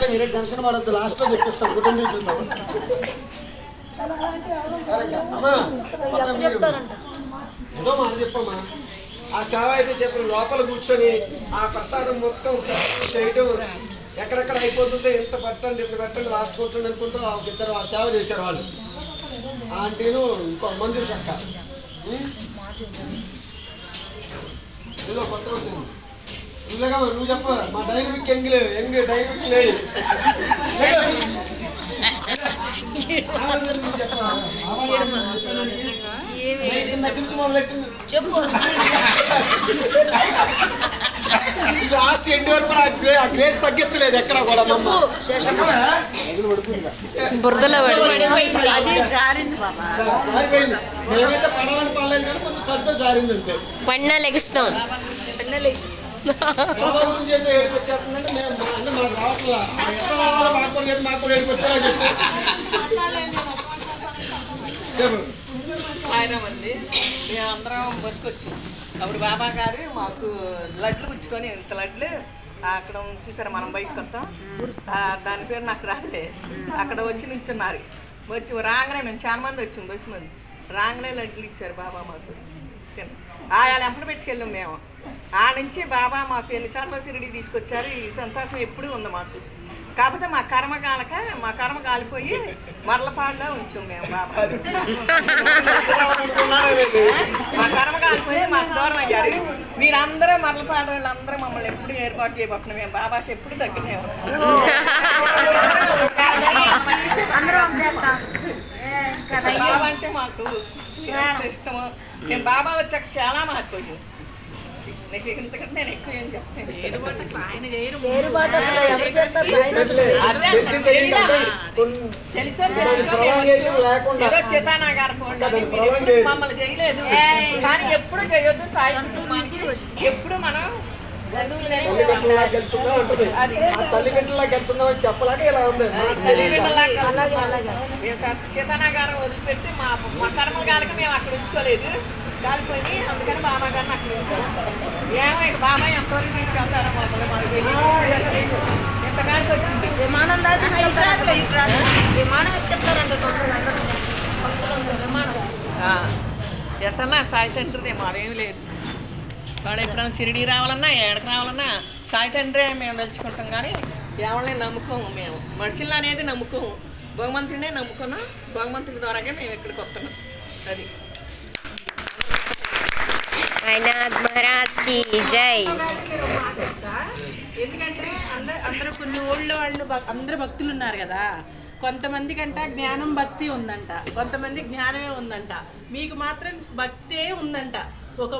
చెప్తే మీరే టెన్షన్ పడద్దు లాస్ట్లో చెప్పిస్తాం కుటుంబ ఏదో మాట చెప్పమ్మా. ఆ సేవ అయితే చెప్పిన లోపల కూర్చొని ఆ ప్రసాదం మొత్తం చేయటం ఎక్కడెక్కడ అయిపోతుంటే ఎంత పెట్టండి ఇప్పుడు పెట్టండి లాస్ట్ కూర్చోండి అనుకుంటూ ఆ ఒక ఇద్దరు ఆ సేవ చేశారు వాళ్ళు. ఆ ఆంటీను ఇంకో మంజూరు చక్క. ఏదో కొత్త నువ్వు చెప్ప. మా dynamic young young dynamic lady చెప్పు. లాస్ట్ ఎండ్ వరకు కూడా ఆ గ్రే- ఆ గ్రేస్ తగ్గించలేదు ఎక్కడ కూడా మమ్మ బురదలో జారిపోయింది. మేమైతే పడాలని పడలేదు కానీ కొంచెం తక్కువ జారింది అంతే. పడినా లెగుస్తాం. బాబా గురించి అయితే ఏడుపు వచ్చేస్తుందంటే మేము అందరం అంటే మాకు రావట్లా. ఎట్లా రావాలో మాకు కూడా మాకు కూడా ఏడుపు చెప్పి. అండి. మేమందరం బస్సుకు అప్పుడు బాబా గారు మాకు లడ్లు పుచ్చుకొని ఇంత లడ్లు అక్కడ చూసారా మనం బయటకు వస్తాం? దాని పేరు నాకు రాలే అక్కడ వచ్చి నించున్నారు. వచ్చి రాగానే మేము చాలా మంది వచ్చాం బస్సు మంది. రాగానే లడ్లు ఇచ్చారు బాబా మాకు. తిన్నాం ఆయా లెంపలు పెట్టుకెళ్ళాం మేము. ఆ నుంచి బాబా మాకు ఎన్నిసార్లు సిరిడి తీసుకొచ్చారు. ఈ సంతోషం ఎప్పుడూ ఉంది మాకు. కాకపోతే మా కర్మ కాలక మా కర్మ కాలిపోయి మరలపాడులో ఉంచాం మేము బాబా. మా కర్మ కాలిపోయి మాకు దూరం అయ్యారు. మీరందరూ మరలపాడు వాళ్ళందరూ మమ్మల్ని ఎప్పుడు ఏర్పాటు చేయబోతున్నాం. మేము బాబాకి ఎప్పుడు తగ్గినే బాబా అంటే మాకు ఎంత ఇష్టమో. మేము బాబా వచ్చాక చాలా మారిపోయాం నీకు ఇంతకంటే నేను ఎక్కువ ఏం తెలిసి. ఏదో చేతానా గారు దాని prolongation. మమ్మల్ని చేయలేదు. కానీ ఎప్పుడు చేయొద్దు సాయి. ఎప్పుడు మనం తల్లిగట్టులా గెలుస్తుందా ఉంటుంది ఆ తల్లిగట్టులా గెలుస్తుందా అని చెప్పలేక ఇలా ఉంది. మేము వదిలిపెట్టి మా మా కర్మ గారికి మేము అక్కడ ఉంచుకోలేదు. కాలిపోయి అందుకని బాబా గారిని అక్కడ ఉంచాం. ఏమో ఇక బాబా ఎంతవరకు తీసుకెళ్తారో మమ్మల్ని మనకు వచ్చింది. విమానం విమానం ఎక్కిస్తారంట ఎట్టన్నా సాయి తండ్రిది మాదేమి లేదు. వాళ్ళు ఎప్పుడైనా సిరిడి రావాలన్నా ఏడకి రావాలన్నా సాయి తండ్రే మేము తలుచుకుంటాం కానీ ఎవరిని నమ్ముకోము మేము. మనుషులు అనేది నమ్ముకోము. భగవంతుడినే నమ్ముకున్నాం భగవంతుడి ద్వారాగా మేము ఇక్కడికి వస్తున్నాం. అది. సాయినాథ్ మహారాజ్కి జై. ఎందుకంటే అందరూ అందరూ కొన్ని ఊళ్ళో వాళ్ళు భక్- అందరూ భక్తులు ఉన్నారు కదా. కొంతమంది కంట జ్ఞానం భక్తి ఉందంట. కొంతమంది జ్ఞానమే ఉందంట. మీకు మాత్రం భక్తే ఉందంట. ఒక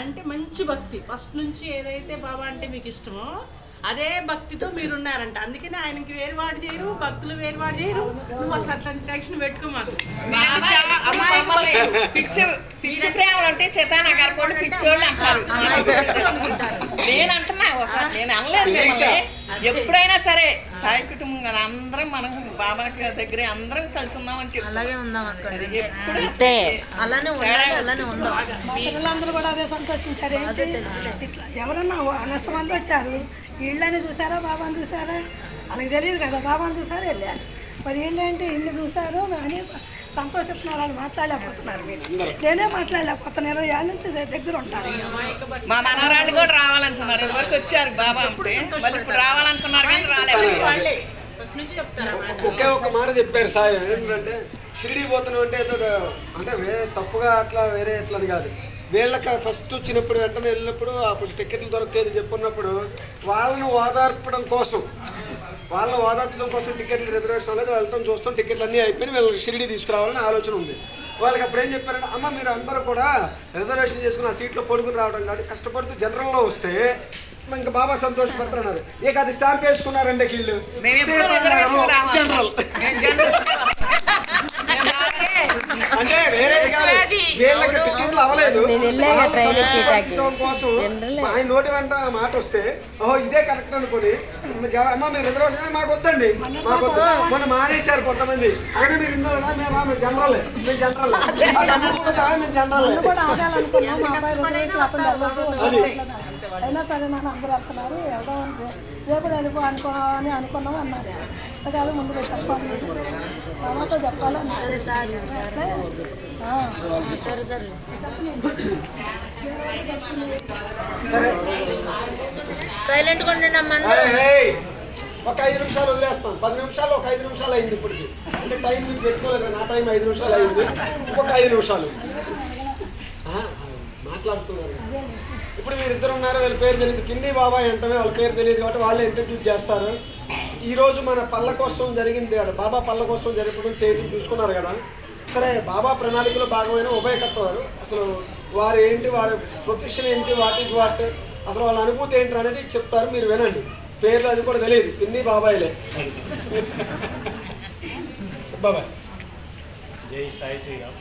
అంటే మంచి భక్తి. ఫస్ట్ నుంచి ఏదైతే బాబా అంటే మీకు ఇష్టమో అదే భక్తితో మీరున్నారంట. అందుకని ఆయనకి వేరువాడు చేయరు భక్తులు వేరువాడు చేయరు. నువ్వు అసలు అట్లాంటి టెన్షన్ పెట్టుకో మాకు. బాబా మమ్మల్ని పిచ్చి పిచ్చి ప్రేమలు అంటే చేతానగర్ కూడా పిచ్చోళ్ళు అంటారు. నేను అంటున్నా నేను అనలేదు మిమ్మల్ని. ఎప్పుడైనా సరే సాయి కుటుంబం కదా అందరం మనం బాబా దగ్గర అందరం కలిసి ఉందామని చెప్పి. అలాగే ఉందాం అనుకోండి అంతే. అలానే ఉండాలి అలానే ఉందాం. పిల్లలందరూ కూడా అదే సంతోషించారు. ఏంటి? ఇట్లా ఎవరన్నా నష్టం మంది వచ్చారు. వీళ్ళని చూసారా బాబాని చూసారా? వాళ్ళకి తెలియదు కదా బాబాని చూసారా వెళ్ళారు. మరి వీళ్ళేంటి ఇన్ని చూసారు? అని సంతోషిస్తున్నారు వాళ్ళు మాట్లాడలేకపోతున్నారు మీరు. నేనే మాట్లాడలేకపోతున్నాను. ఇరవై ఏళ్ళ నుంచి దగ్గర ఉంటారు. మా మనవరాళ్ళు కూడా రావాలనుకున్నారు. ఇదివరకు వచ్చారు బాబా అంటే. మళ్ళీ ఇప్పుడు రావాలనుకున్నారు కానీ రాలేదు. నుంచి చెప్తారా ఒకే ఒక్క మాట చెప్పారు సాయి ఏంటంటే షిరిడి పోతున్నాం అంటే ఏదో అంటే వేరే తప్పుగా అట్లా వేరే ఎట్లా అని కాదు. వీళ్ళకి ఫస్ట్ వచ్చినప్పుడు వెంటనే వెళ్ళినప్పుడు అప్పుడు టికెట్లు దొరకేది చెప్పున్నప్పుడు వాళ్ళను ఓదార్పడం కోసం వాళ్ళని ఓదార్చడం కోసం టికెట్లు రిజర్వేషన్ అనేది వెళ్ళటం చూస్తాం. టికెట్లు అన్నీ అయిపోయి వీళ్ళు షిరిడి తీసుకురావాలని ఆలోచన ఉంది. వాళ్ళకి అప్పుడు ఏం చెప్పారంటే అమ్మ మీరు అందరూ కూడా రిజర్వేషన్ చేసుకుని ఆ సీట్లో పడుకుని రావడం కాదు కష్టపడుతూ జనరల్లో వస్తే ఇంకా బాబా సంతోషపడుతున్నారు ఇక అది స్టాంప్ వేసుకున్నారండి వీళ్ళు జనరల్ మేము జనరల్ మేము రాగానే అంటే వేరే కాదు. వీళ్ళకి టికెట్లు అవ్వలేదు. కోసం జనరలే. ఆయన నోటి వెంట మాట వస్తే ఓహో ఇదే కరెక్ట్ అనుకుని అమ్మ మీరు రిజర్వేషన్ కానీ మాకు వద్దండి. మాకు వద్దు. మొన్న మానేశారు కొంతమంది. ఆయన మీరు ఇందులో మేము రా, మేము జనరల్ మేము జనరల్ మేము జనరల్ మా. అయినా సరే నాన్న అందరూ వెళ్తున్నారు వెళ్దాం అని రే- రేపు వెళ్ళిపో అనుకో అని అనుకున్నాం అన్నారు. అంత కాదు ముందు పోయి చెప్పాలి. మీరు మామతో చెప్పాలి? ఏయ్, ఒక ఐదు నిమిషాలు వదిలేస్తాం. పది నిమిషాలు ఒక ఐదు నిమిషాలు అయింది ఇప్పటికి. అంటే టైం మీకు పెట్టుకోలేదు? నా టైం ఐదు నిమిషాలు అయింది. ఇంకొక ఐదు నిమిషాలు. ఆ, మాట్లాడుతున్నారు. ఇప్పుడు వీరిద్దరు ఉన్నారు వీళ్ళ పేరు తెలియదు కింది బాబాయ్ అంటే వాళ్ళ పేరు తెలియదు కాబట్టి వాళ్ళే ఇంట్రడ్యూస్ చేస్తారు. ఈరోజు మన పళ్ళ కోసం జరిగింది కదా బాబా పళ్ళ కోసం జరపడం చేయడం చూసుకున్నారు కదా. సరే బాబా ప్రణాళికలో భాగమైన ఉభయకత్వం వారు అసలు వారు ఏంటి వారి ప్రొఫెషన్ ఏంటి వాట్ ఈస్ వాట్? అసలు వాళ్ళ అనుభూతి ఏంటి అనేది చెప్తారు మీరు వినండి. పేర్లు అది కూడా తెలియదు పిన్ని బాబాయిలే. బాబాయ్. జై సాయి శ్రీరామ్.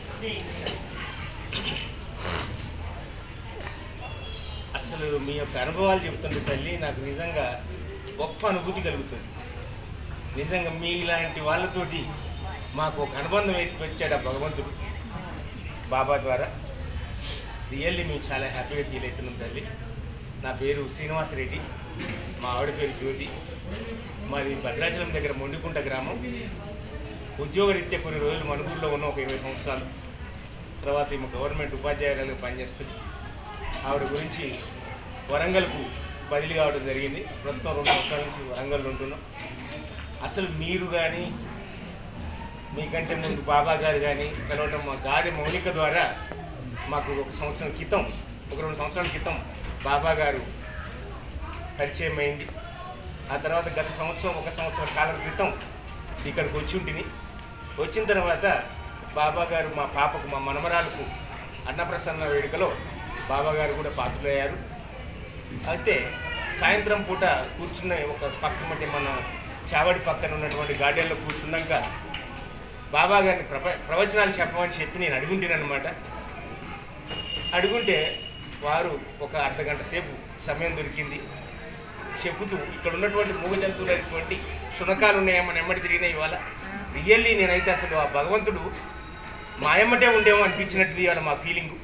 అసలు మీ యొక్క అనుభవాలు చెప్తుంది తల్లి నాకు నిజంగా గొప్ప అనుభూతి కలుగుతుంది. నిజంగా మీ ఇలాంటి వాళ్ళతోటి మాకు ఒక అనుబంధం ఏర్పరిచాడు ఆ భగవంతుడు. బాబా ద్వారా. రియల్లీ మేము చాలా హ్యాపీగా ఫీల్ అవుతున్నాం తల్లి. నా పేరు శ్రీనివాసరెడ్డి మా ఆవిడ పేరు జ్యోతి. మాది భద్రాచలం దగ్గర మొండికుంట గ్రామం. ఉద్యోగరీత్యా కొన్ని రోజులు మణుగూరులో ఉన్న ఒక ఇరవై సంవత్సరాలు. తర్వాత ఈమె గవర్నమెంట్ ఉపాధ్యాయురాలుగా పనిచేస్తుంది. ఆవిడ గురించి వరంగల్కు బదిలీ కావడం జరిగింది. ప్రస్తుతం రెండు సంవత్సరాల నుంచి వరంగల్లో ఉంటున్నాం. అసలు మీరు కానీ మీకంటే ముందు బాబా గారు కానీ కలవటం మా గాడి మౌనిక ద్వారా మాకు ఒక సంవత్సరం క్రితం ఒక రెండు సంవత్సరాల క్రితం బాబా గారు పరిచయం అయింది. ఆ తర్వాత గత సంవత్సరం ఒక సంవత్సరం కాలం క్రితం ఇక్కడికి వచ్చి ఉంటిని. వచ్చిన తర్వాత బాబా గారు మా పాపకు మా మనమరాలకు అన్నప్రసన్న వేడుకలో బాబా గారు కూడా పాత్రలయ్యారు. అయితే సాయంత్రం పూట కూర్చున్న ఒక పక్క మన చావడి పక్కన ఉన్నటువంటి గార్డెన్లో కూర్చున్నాక బాబా గారిని ప్రప ప్రవచనాలు చెప్పమని చెప్పి నేను అడుగుంటానమాట అడుగుంటే వారు ఒక అర్ధ గంట సేపు సమయం దొరికింది. చెబుతూ ఇక్కడ ఉన్నటువంటి మూగ జంతువులు అనేటువంటి శునకాలు ఉన్నాయేమని ఎమ్మటి తిరిగినాయి ఇవాళ. రియల్లీ నేనైతే అసలు ఆ భగవంతుడు మా ఎమ్మటే ఉండేమో అనిపించినట్టు ఇవాళ మా ఫీలింగ్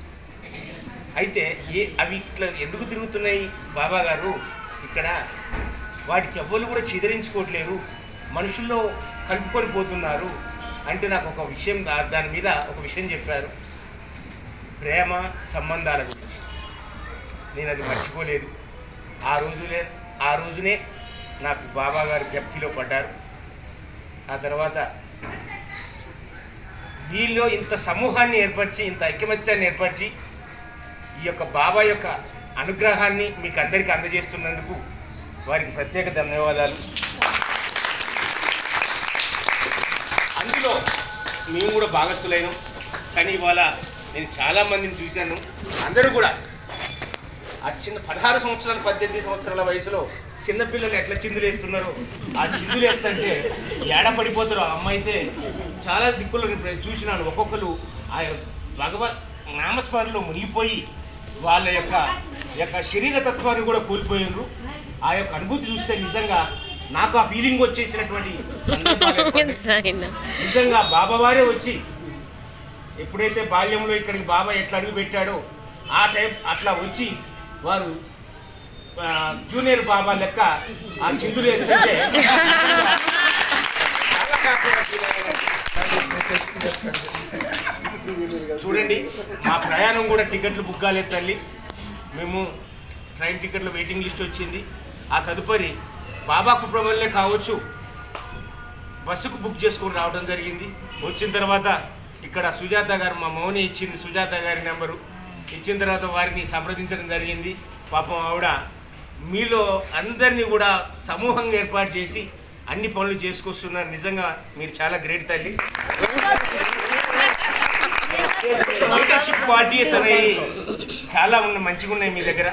అయితే ఏ అవి ఇట్లా ఎందుకు తిరుగుతున్నాయి? బాబా గారు ఇక్కడ వాటికి ఎవ్వరు కూడా చిదరించుకోవట్లేరు మనుషుల్లో కలుపుకొని పోతున్నారు అంటే నాకు ఒక విషయం దాని మీద ఒక విషయం చెప్పారు. ప్రేమ సంబంధాల గురించి. నేను అది మర్చిపోలేదు. ఆ రోజులే ఆ రోజునే నాకు బాబా గారు జప్తిలో పడ్డారు. ఆ తర్వాత వీళ్ళు ఇంత సమూహాన్ని ఏర్పరిచి ఇంత ఐకమత్యాన్ని ఏర్పరిచి ఈ యొక్క బాబా యొక్క అనుగ్రహాన్ని మీకు అందరికీ అందజేస్తున్నందుకు వారికి ప్రత్యేక ధన్యవాదాలు. అందులో మేము కూడా భాగస్థులైనం. కానీ ఇవాళ నేను చాలా మందిని చూశాను. అందరూ కూడా ఆ చిన్న పదహారు సంవత్సరాలు పద్దెనిమిది సంవత్సరాల వయసులో చిన్నపిల్లలు ఎట్లా చిందులు వేస్తున్నారో? ఆ చిందులు వేస్తుంటే ఏడ పడిపోతారో ఆ అమ్మాయి అయితే చాలా దిక్కుల్లో నేను చూసినాను. ఒక్కొక్కరు ఆ భగవత్ నామస్మరణలో మునిగిపోయి వాళ్ళ యొక్క యొక్క శరీర తత్వాన్ని కూడా కోల్పోయినరు. ఆ యొక్క అనుభూతి చూస్తే నిజంగా నాకు ఆ ఫీలింగ్ వచ్చేసినటువంటి నిజంగా బాబావారే వచ్చి ఎప్పుడైతే బాల్యంలో ఇక్కడికి బాబా ఎట్లా అడుగు పెట్టాడో ఆ టైం అట్లా వచ్చి వారు జూనియర్ బాబా లెక్క ఆ చిందులు వేస్తుంటే అయ్యాను. చూడండి మా ప్రయాణం కూడా టికెట్లు బుక్ కాలేదు తల్లి మేము ట్రైన్ టికెట్ల వెయిటింగ్ లిస్ట్ వచ్చింది ఆ తదుపరి బాబా కృప కావచ్చు. బస్సుకు బుక్ చేసుకొని రావడం జరిగింది. వచ్చిన తర్వాత ఇక్కడ సుజాత గారు మా మౌని ఇచ్చింది. సుజాత గారి నెంబరు. ఇచ్చిన తర్వాత వారిని సంప్రదించడం జరిగింది. పాపం ఆవిడ మీలో అందరినీ కూడా సమూహంగా ఏర్పాటు చేసి అన్ని పనులు చేసుకొస్తున్నారు. నిజంగా మీరు చాలా గ్రేట్ తల్లి. లీడర్షిప్ క్వాలిటీస్ అనేవి చాలా ఉన్నాయి మంచిగా ఉన్నాయి మీ దగ్గర.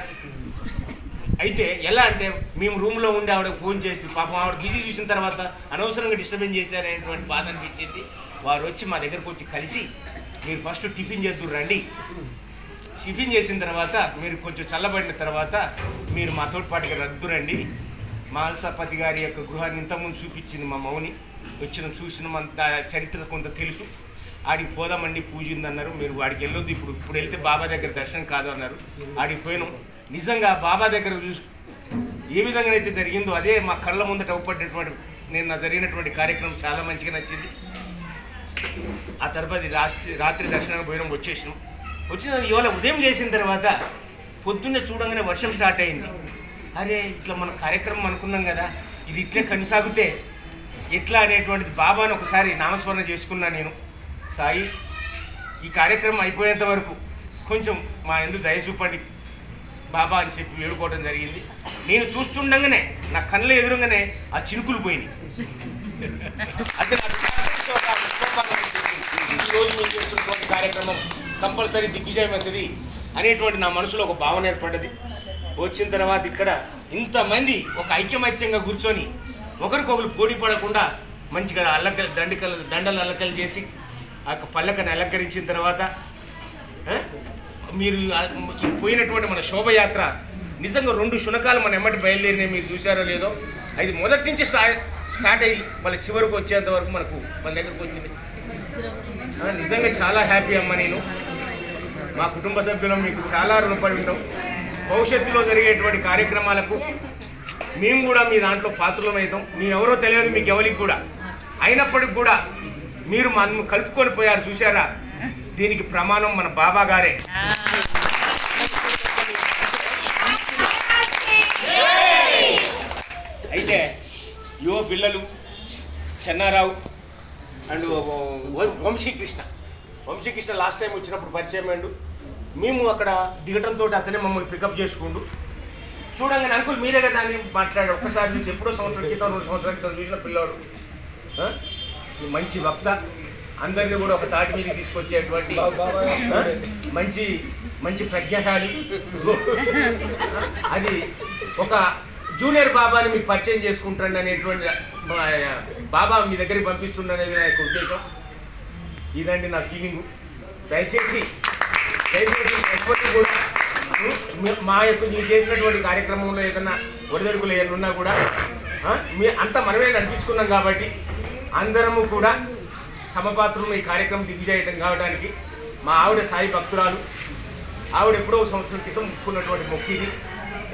అయితే ఎలా అంటే మేము రూమ్లో ఉండి ఆవిడ ఫోన్ చేసి పాపం ఆవిడ బిజీ చూసిన తర్వాత అనవసరంగా డిస్టర్బెన్స్ చేశారనేటువంటి బాధ అనిపించింది. వారు వచ్చి మా దగ్గరకు వచ్చి కలిసి మీరు ఫస్ట్ టిఫిన్ చేద్దురు రండి. టిఫిన్ చేసిన తర్వాత మీరు కొంచెం చల్లబడిన తర్వాత మీరు మా మాతో రద్దు రండి మానసపతి గారి యొక్క గృహాన్ని ఇంతకుముందు చూపించింది మా మౌని. వచ్చిన చూసిన అంత చరిత్ర కొంత తెలుసు. ఆడికి పోదామండి పూజ ఉందన్నారు. మీరు వాడికి వెళ్ళొద్దు ఇప్పుడు ఇప్పుడు వెళ్తే బాబా దగ్గర దర్శనం కాదు అన్నారు. ఆడికి పోయినాం. నిజంగా బాబా దగ్గర చూసి ఏ విధంగానైతే జరిగిందో అదే మా కళ్ళ ముందట ఒప్పటినటువంటి నేను నా జరిగినటువంటి కార్యక్రమం చాలా మంచిగా నచ్చింది. ఆ తర్వాత రాత్రి రాత్రి దర్శనానికి పోయినాం వచ్చేసినాం. వచ్చిన ఇవాళ ఉదయం చేసిన తర్వాత పొద్దున్నే చూడంగానే వర్షం స్టార్ట్ అయింది. అరే ఇట్లా మన కార్యక్రమం అనుకున్నాం కదా ఇది ఇట్లే కొనసాగితే ఎట్లా అనేటువంటిది బాబాను ఒకసారి నామస్మరణ చేసుకున్నా నేను. సాయి ఈ కార్యక్రమం అయిపోయేంత వరకు కొంచెం మా ఎందుకు దయ చూపండి. బాబా అని చెప్పి వేడుకోవడం జరిగింది. నేను చూస్తుండగానే నా కళ్ళ ఎదురుగానే ఆ చినుకులు పోయినాయి. అంటే రోజు మేము చేస్తున్నటువంటి కార్యక్రమం కంపల్సరీ దిగ్విజయం అనేటువంటి నా మనసులో ఒక భావన ఏర్పడ్డది. వచ్చిన తర్వాత ఇక్కడ ఇంతమంది ఒక ఐక్యమైత్యంగా కూర్చొని ఒకరికొకరు పోటీ పడకుండా మంచిగా అల్లకలు దండికలు దండలు అల్లకలు చేసి ఆ యొక్క పల్లకని అలంకరించిన తర్వాత మీరు పోయినటువంటి మన శోభయాత్ర నిజంగా రెండు శునకాలు మన ఎమ్మటి బయలుదేరినాయి మీరు చూసారో లేదో. అది మొదటి నుంచి స్టా- స్టార్ట్ అయ్యి మళ్ళీ చివరికి వచ్చేంత వరకు మనకు మన దగ్గరకు వచ్చింది. నిజంగా చాలా హ్యాపీ అమ్మ నేను. మా కుటుంబ సభ్యులం మీకు చాలా రుణపడి ఉంటాం భవిష్యత్తులో జరిగేటువంటి కార్యక్రమాలకు మేము కూడా మీ దాంట్లో పాత్రలం అవుతాం. మీ ఎవరో తెలియదు మీకు ఎవరికి కూడా. అయినప్పటికి కూడా మీరు మన కలుపుకొని పోయారు చూసారా దీనికి ప్రమాణం మన బాబా గారే. అయితే యువ పిల్లలు Chennarao and Vamshikrishna. Vamshikrishna last time వచ్చినప్పుడు పరిచయం అయ్యిండు. మేము అక్కడ దిగటంతో అతనే మమ్మల్ని పికప్ చేసుకుండు. చూడంగానే అంకుల్ మీరే కదా అని మాట్లాడాడు. ఒక్కసారి చూసి ఎప్పుడో సంవత్సరం క్రితం రెండు సంవత్సరాల క్రితం చూసిన? ఈ మంచి వక్త. అందరినీ కూడా ఒక తాటి మీద తీసుకొచ్చేటువంటి? మంచి మంచి ప్రజ్ఞశాలి. అది ఒక జూనియర్ బాబాని మీకు పరిచయం చేసుకుంటాడు అనేటువంటి బాబా మీ దగ్గరికి పంపిస్తుండ అనేది నా యొక్క ఉద్దేశం. ఇదండి నా ఫీలింగ్ దయచేసి దయచేసి ఎప్పటికీ కూడా మీ- యొక్క మీరు చేసినటువంటి కార్యక్రమంలో ఏదైనా ఒడిదొడుకులు ఏదైనా ఉన్నా కూడా మీ అంతా మనమే నడిపించుకున్నాం కాబట్టి అందరము కూడా సమపాత్రులు ఈ కార్యక్రమం దిగ్విజయటం కావడానికి మా ఆవిడ సాయి భక్తురాలు. ఆవిడ ఎప్పుడో ఒక సంవత్సరం క్రితం ముక్కున్నటువంటి మొక్కు ఇది.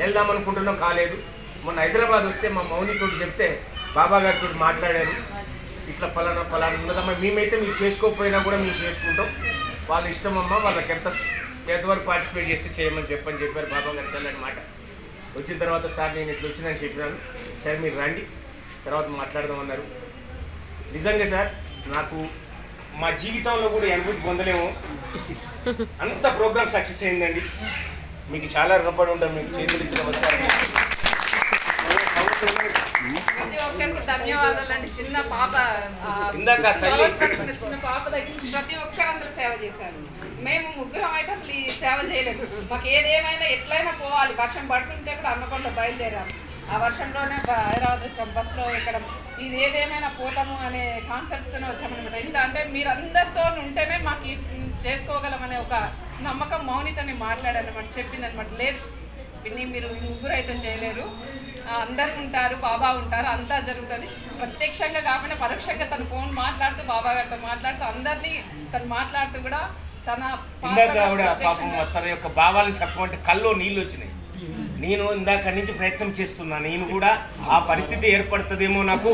వెళ్దాం అనుకుంటున్నాం కాలేదు. మొన్న హైదరాబాద్ వస్తే మా మౌనితో చెప్తే బాబా గారితో మాట్లాడారు. ఇట్లా ఫలానా ఫలానా ఉన్నదమ్మా మేమైతే మీరు చేసుకోకపోయినా కూడా మేము చేసుకుంటాం. వాళ్ళ ఇష్టమమ్మా వాళ్ళకి ఎంత ఎంతవరకు పార్టిసిపేట్ చేస్తే చేయమని చెప్పని చెప్పారు బాబా గారు చల్లని మాట. వచ్చిన తర్వాత సార్ నేను ఇట్లా వచ్చినాను చెప్పినాను. సార్ మీరు రండి తర్వాత మాట్లాడదామన్నారు నిజంగా సార్ నాకు మా జీవితంలో కూడా అనుభూతి పొందలేము. అంత ప్రోగ్రామ్ సక్సెస్ అయిందండి. మీకు చాలా రుణపడి ఉంటాం మీకు చేతులు ఇచ్చిన ధన్యవాదాలండి. చిన్న పాప ఇందాక పాప దగ్గర ప్రతి ఒక్కరు సేవ చేశారు. మేము ముగ్గురం అయితే అసలు ఈ సేవ చేయలేదు. మాకు ఏదేమైనా ఎట్లయినా పోవాలి. వర్షం పడుతుంటే కూడా అన్నకొండ బయలుదేరాము ఆ వర్షంలోనే హైదరాబాద్ వచ్చాం. బస్సులో ఇక్కడ ఇది ఏదేమైనా పోతాము అనే కాన్సెప్ట్తోనే వచ్చామన్నమాట. ఇంత అంటే మీరందరితో ఉంటేనే మాకు చేసుకోగలమనే ఒక నమ్మకం మౌనితని మాట్లాడానమాట చెప్పిందనమాట లేదు పిన్ని మీరు ముగ్గురు అయితే చేయలేరు. అందరూ ఉంటారు బాబా ఉంటారు అంతా జరుగుతుంది. ప్రత్యక్షంగా కాకుండా పరోక్షంగా తన ఫోన్ మాట్లాడుతూ బాబా గారితో మాట్లాడుతూ అందరినీ తను మాట్లాడుతూ కూడా తన ఇందాక ఆవిడ పాపం తన యొక్క భావాలను చెప్పమంటే కల్లో నీళ్ళు వచ్చినాయి. నేను ఇందాక నుంచి ప్రయత్నం చేస్తున్నా. నేను కూడా ఆ పరిస్థితి ఏర్పడుతుందేమో నాకు.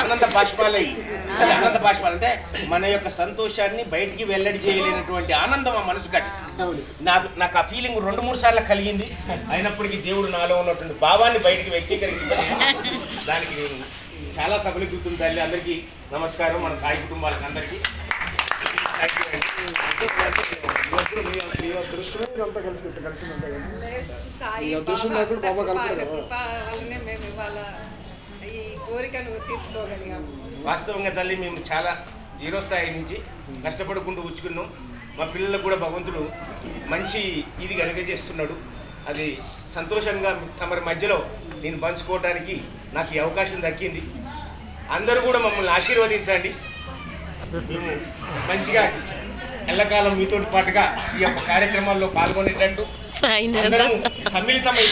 ఆనంద బాష్పాలై అది ఆనంద బాష్పాలు అంటే మన యొక్క సంతోషాన్ని బయటికి వెల్లడి చేయలేనటువంటి ఆనందం ఆ మనసు కట్టి నాకు నాకు ఆ ఫీలింగ్ రెండు మూడు సార్లు కలిగింది. అయినప్పటికీ దేవుడు నాలో ఉన్నటువంటి భావాన్ని బయటికి వ్యక్తీకరించారు దానికి నేను చాలా సఫలీకృతం తల్లి అందరికీ నమస్కారం. మన సాయి కుటుంబాలకు అందరికీ. సాయి వల్లనే మేము ఇవాళ ఈ కోరికను తీర్చుకోగలిగాము వాస్తవంగా తల్లి మేము చాలా జీరో స్థాయి నుంచి కష్టపడుకుంటూ ఉచ్చుకున్నాం మా పిల్లలకు కూడా భగవంతుడు మంచి ఇది కలుగజేస్తున్నాడు. అది సంతోషంగా తమరి మధ్యలో నేను పంచుకోవడానికి నాకు ఈ అవకాశం దక్కింది. అందరూ కూడా మమ్మల్ని ఆశీర్వదించండి. మేము మంచిగా ఎల్లకాలం మీతో పాటుగా ఈ యొక్క కార్యక్రమాల్లో పాల్గొనేటట్టు సమ్మిళితమై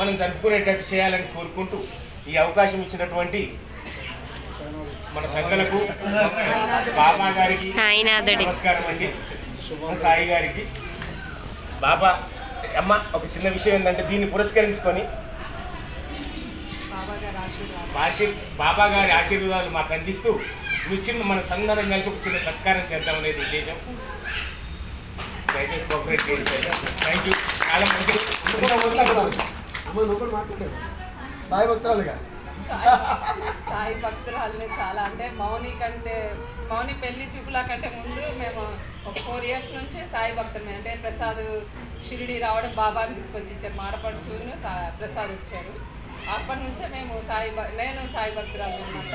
మనం జరుపుకునేటట్టు చేయాలని కోరుకుంటూ ఈ అవకాశం ఇచ్చినటువంటి మన పెద్దలకు బాబా గారికి సాయినాథుడి. నమస్కారం అండి. సాయి గారికి. బాబా అమ్మ ఒక చిన్న విషయం ఏంటంటే దీన్ని పురస్కరించుకొని బాబా గారి ఆశీర్వాదాలు మాకు అందిస్తూ నువ్వు చిన్న మన సందరం కలిసి ఒక చిన్న సత్కారం ఉద్దేశం. దయచేసి కోఆపరేట్ చేయండి. థ్యాంక్ యూ చాలా మాట్లాడేవు సాయి భక్తురాలుగా. సాయి సాయి భక్తురాలే చాలా అంటే మౌని కంటే మౌని పెళ్ళి చూపుల కంటే ముందు మేము ఒక ఫోర్ ఇయర్స్ నుంచి సాయి భక్తమే అంటే ప్రసాద్ షిరిడి రావడం బాబాని తీసుకొచ్చి ఇచ్చారు మారపడుచును సా ప్రసాద్ వచ్చారు. అప్పటి నుంచే మేము సాయి నేను సాయి భక్తురాలు అనమాట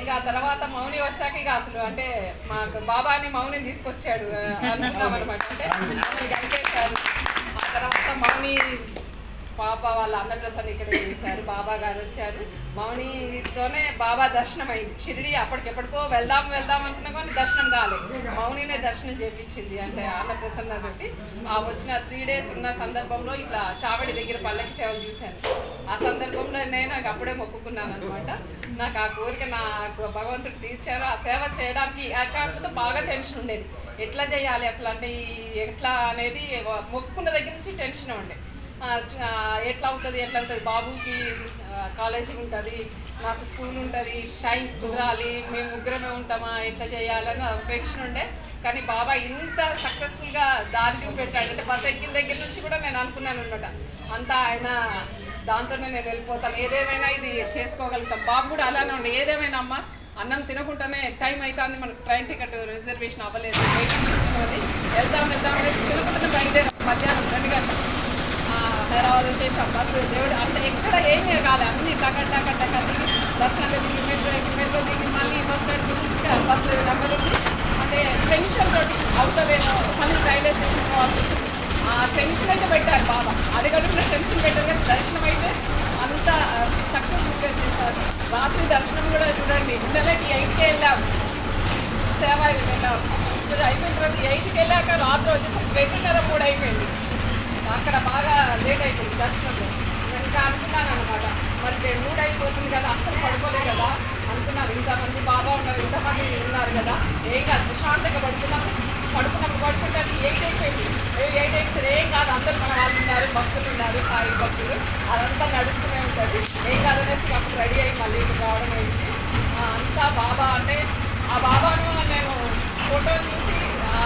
ఇక ఆ తర్వాత మౌని వచ్చాక ఇక అసలు అంటే మాకు బాబాని మౌని తీసుకొచ్చాడు అనుకున్నాం అనమాట అంటే గడిపేశారు ఆ తర్వాత మౌని పాప వాళ్ళ అన్నప్రసన్న ఇక్కడ చేశారు బాబా గారు వచ్చారు. మౌనితోనే బాబా దర్శనం అయింది షిరిడి అప్పటికెప్పటికో వెళ్దాం వెళ్దాం అనుకున్నా కానీ దర్శనం కాలేదు. మౌనినే దర్శనం చేపించింది అంటే అన్నప్రసన్న తోటి. ఆ వచ్చిన త్రీ డేస్ ఉన్న సందర్భంలో ఇట్లా చావడి దగ్గర పల్లకి సేవలు చూశాను. ఆ సందర్భంలో నేను నాకు అప్పుడే మొక్కుకున్నాను అనమాట నాకు ఆ కోరిక నాకు భగవంతుడు తీర్చారు. ఆ సేవ చేయడానికి కాకపోతే బాగా టెన్షన్ ఉండేది. ఎట్లా చేయాలి అసలు అంటే ఈ ఎట్లా అనేది మొక్కుకున్న దగ్గర నుంచి టెన్షన్ ఉండేది. ఎట్లా అవుతుంది ఎట్లా అవుతుంది బాబుకి కాలేజీ ఉంటుంది నాకు స్కూల్ ఉంటుంది టైం కుదరాలి మేము ముగ్గురమే ఉంటామా ఎట్లా చేయాలని అపేక్ష ఉండే. కానీ బాబా ఇంత సక్సెస్ఫుల్గా దారి చూపెట్టాడు అంటే బస్ ఎక్కిన దగ్గర నుంచి కూడా నేను అనుకున్నాను అనమాట అంతా ఆయన దాంతోనే నేను వెళ్ళిపోతాను. ఏదేమైనా ఇది చేసుకోగలుగుతాం. బాబు కూడా అలానే ఉండే. ఏదేమైనా అమ్మ అన్నం తినకుండానే టైం అవుతుంది మనకు ట్రైన్ టికెట్ రిజర్వేషన్ అవ్వలేదు. వెళ్దాం వెళ్దాం అనేది తినకుండానే బయలుదేరాం. మధ్యాహ్నం రెండు గంటలు. హైదరాబాద్ వచ్చేసి బస్సు దేవుడు అంత ఎక్కడ ఏమీ కాలే అన్ని టక టక టక దిగి బస్ స్టాండ్లో దిగి మెట్రో ఎక్కి మెట్రో దిగి మళ్ళీ బస్ స్టాండ్కి తీసుకు బస్సు నెంబర్ ఉంది అంటే టెన్షన్ తోటి అవుతుందేమో మళ్ళీ రైల్వే స్టేషన్ పోవాల్సి ఆ టెన్షన్ అయితే పెట్టారు బాబా. అది కడుపున టెన్షన్ పెట్టారు కానీ దర్శనం అయితే అంత సక్సెస్ఫుల్గా చేశారు రాత్రి దర్శనం కూడా చూడండి. ఇంతలోకి ఎయిట్కి వెళ్ళాము సేవ వెళ్ళాము కొంచెం అయిపోయిన తర్వాత ఎయిట్కి వెళ్ళాక రాత్రి వచ్చేసరికి రెండున్నర మూడు అయిపోయింది. అక్కడ బాగా లేట్ అయిపోయింది దర్శనంలో. నేను ఇంకా అనుకున్నాను అనమాట మరి రెండు మూడు అయిపోతుంది కదా అస్సలు పడుకోలే కదా అనుకున్నాను. ఇంతమంది బాబా ఉన్నారు ఇంతమంది ఉన్నారు కదా. ఏం కాదు ప్రశాంతంగా పడుకున్నాము పడుకున్నప్పుడు పడుకుంటే ఎయిట్ అయిపోయింది ఎయిట్ అయిపోతుంది ఏం కాదు. అందరు మన వాళ్ళు ఉన్నారు భక్తులు ఉన్నారు సాయి భక్తులు. అదంతా నడుస్తూనే ఉంటుంది. ఏం కాదనేసి అప్పుడు రెడీ అయ్యి మళ్ళీ ఇటు రావడం అయింది. అంతా బాబా అంటే ఆ బాబాను నేను ఫోటో చూసి ఆ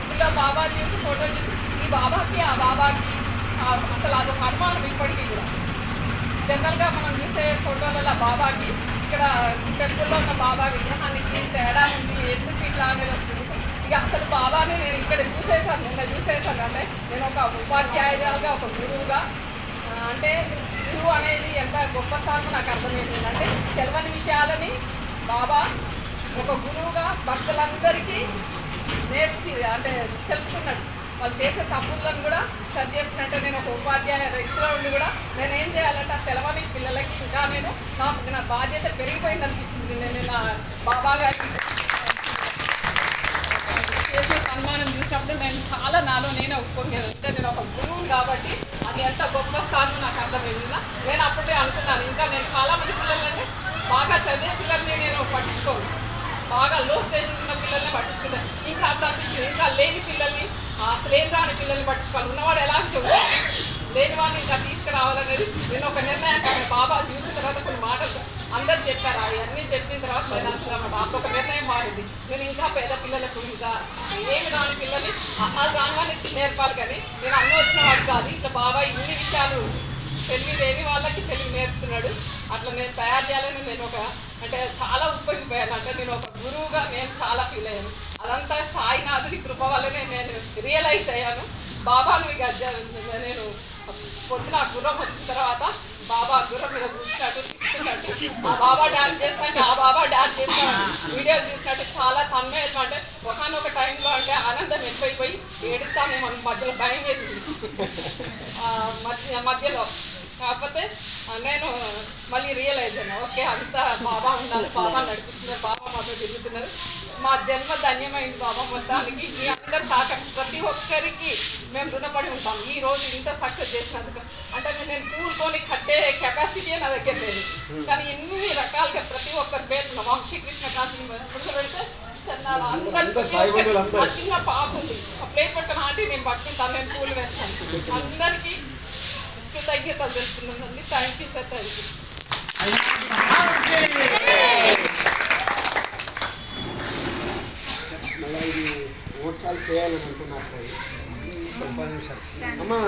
ఇందులో బాబా చూసి ఫోటో చూసి ఈ బాబా అసలు అదొక అనుమానం ఇప్పటికీ కూడా. జనరల్గా మనం చూసే ఫోటోలలో బాబాకి ఇక్కడ టెంపుల్లో ఉన్న బాబా విగ్రహానికి తేడా ఉంది ఎందుకు ఇట్లా అనేది వస్తుంది ఇక అసలు బాబాని నేను ఇక్కడ చూసేసాను నిన్న చూసేసాను. అంటే నేను ఒక ఉపాధ్యాయురాలుగా ఒక గురువుగా అంటే గురువు అనేది ఎంత గొప్ప స్థానం నాకు అర్థమైంది. అంటే తెలియని విషయాలని బాబా ఒక గురువుగా భక్తులందరికీ నేర్చి అంటే తెలుపుతున్నాడు వాళ్ళు చేసే తప్పులను కూడా సరి చేస్తున్నట్టే నేను ఒక ఉపాధ్యాయ వ్యక్తిలో ఉండి కూడా నేను ఏం చేయాలంటే ఆ తెలవని పిల్లలకి ఇంకా నేను నాకు నా బాధ్యత పెరిగిపోయింది అనిపించింది. నేను నా బాబా గారికి చేసిన సన్మానం చూసినప్పుడు నేను చాలా నాలో నేనే ఒప్పుకోలేదు అంటే నేను ఒక గురువు కాబట్టి అది ఎంత గొప్ప స్థానం నాకు అర్థమైంది? నేను అప్పుడే అనుకున్నాను. ఇంకా నేను చాలా మంది పిల్లలంటే బాగా చదివే పిల్లల్ని నేను పట్టించుకోను. బాగా లో స్టేజ్ ఉన్న పిల్లల్ని పట్టించుకుంటారు. ఇంకా అప్పుడు అనిపించింది ఇంకా లేని పిల్లల్ని అసలు ఏం రాని పిల్లల్ని పట్టించుకోవాలి. ఉన్నవాడు ఎలా చెబుతాడు లేని వాడిని ఇంకా తీసుకురావాలనేది నేను ఒక నిర్ణయానికి బాబా చూసిన తర్వాత కొన్ని మాటలు అందరు చెప్పారు. అవన్నీ చెప్పిన తర్వాత నేను అనుకున్నాను బాబు ఒక నిర్ణయం మారింది. నేను ఇంకా పేద పిల్లలకు ఇంకా ఏమి రాని పిల్లల్ని అది రాగానే నేర్పాలి కానీ నేను అన్నీ వచ్చిన వాడు కాదు. ఇట్లా బాబా ఇన్ని విషయాలు తెలివి లేని వాళ్ళకి తెలివి నేర్పుతున్నాడు. అట్లా నేను తయారు చేయాలని నేను ఒక అంటే చాలా ఉప్పొంగిపోయాను. అంటే నేను ఒక గురువుగా నేను చాలా ఫీల్ అయ్యాను. అదంతా సాయినాథుడి కృప వల్లనే నేను రియలైజ్ అయ్యాను. బాబాను ఇక అధ్యయనం నేను పొద్దున ఆ గుర్రం వచ్చిన తర్వాత బాబా గుర్రం మీద కూర్చున్నట్టు తీసుకున్నట్టు ఆ బాబా డాన్స్ చేసినట్టు ఆ బాబా డాన్స్ చేసినట్టు వీడియోలు చూసినట్టు చాలా తన్మయం. అంటే ఒకనొక టైంలో అంటే ఆనందం ఎక్కువైపోయి ఏడుస్తానేమో మధ్యలో భయం వేసింది. మధ్య మధ్యలో కాకపోతే నేను మళ్ళీ రియలైజ్ అయ్యాను ఓకే అంతా బాబా ఉన్నారు బాబా నడిపిస్తున్నారు బాబా మాతో తిరుగుతున్నారు. మా జన్మ ధన్యమైంది బాబా మొత్తానికి. మీ అందరు సహకారం ప్రతి ఒక్కరికి మేము రుణపడి ఉంటాం. ఈ రోజు ఇంత సక్సెస్ చేసినందుకు. అంటే నేను కూడుకొని కట్టే కెపాసిటీ నా దగ్గర లేదు. కానీ ఎన్ని రకాలుగా ప్రతి ఒక్కరి పేరు వంశీ కృష్ణ కాంతిని మొదలు పెడితే అందరూ అందరికీ చిన్న పాప ఉంది. ఆ ప్లేట్ పక్కన ఆంటీ నేను పట్టుకుంటాను నేను పూలు వేస్తాను. అందరికీ కృతజ్ఞతలు తెలుపుతున్నానండి thank you sir thank you మళ్ళీ ఇది ఓట్సాలు చేయాలని అనుకున్నారు అమ్మా.